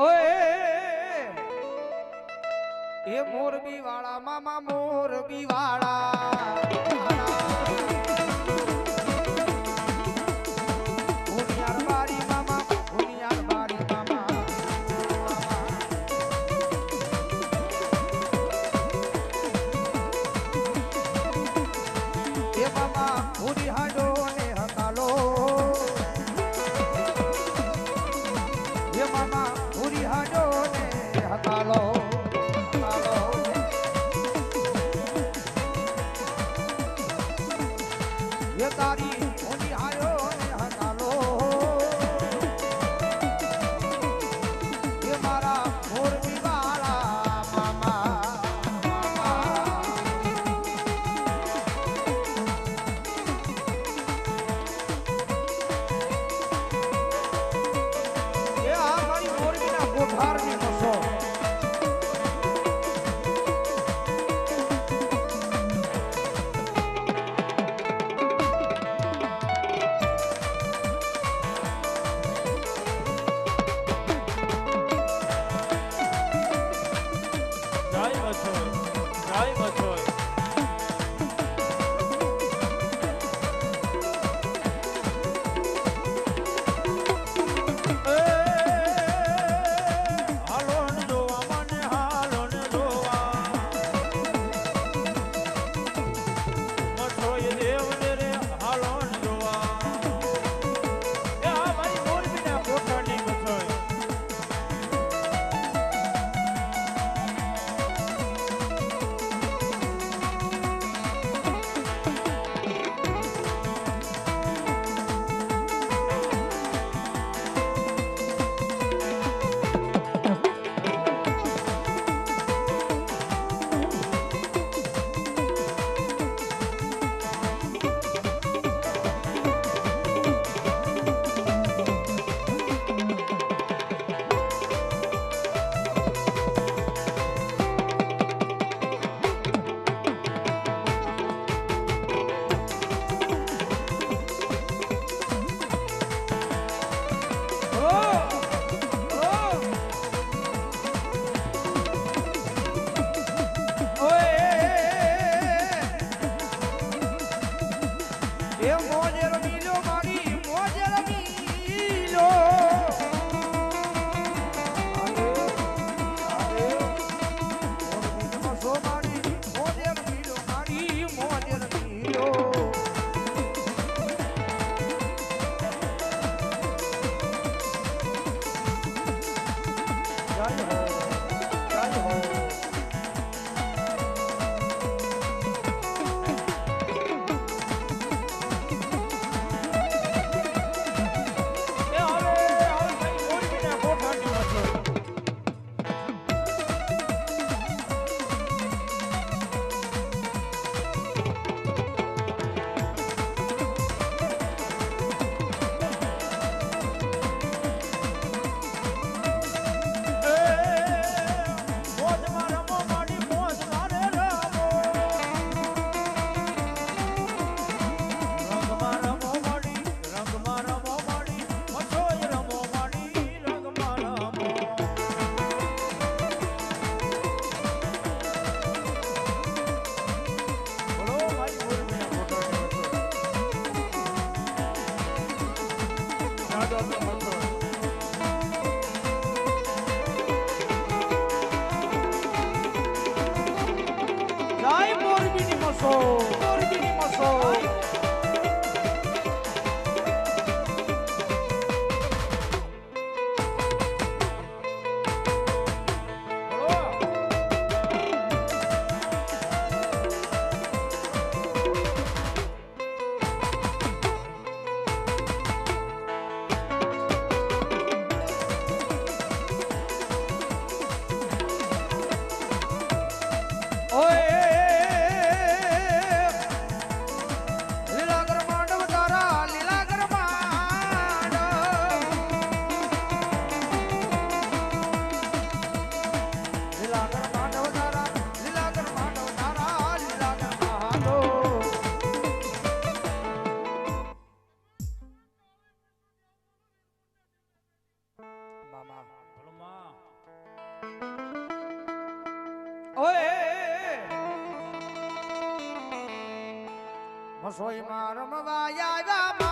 ઓએ એ મોરબી વાળા મામા મોરબી વાળા everybody મથોર જય મથોર Bye. રસોઈમાં રમવા આવ્યા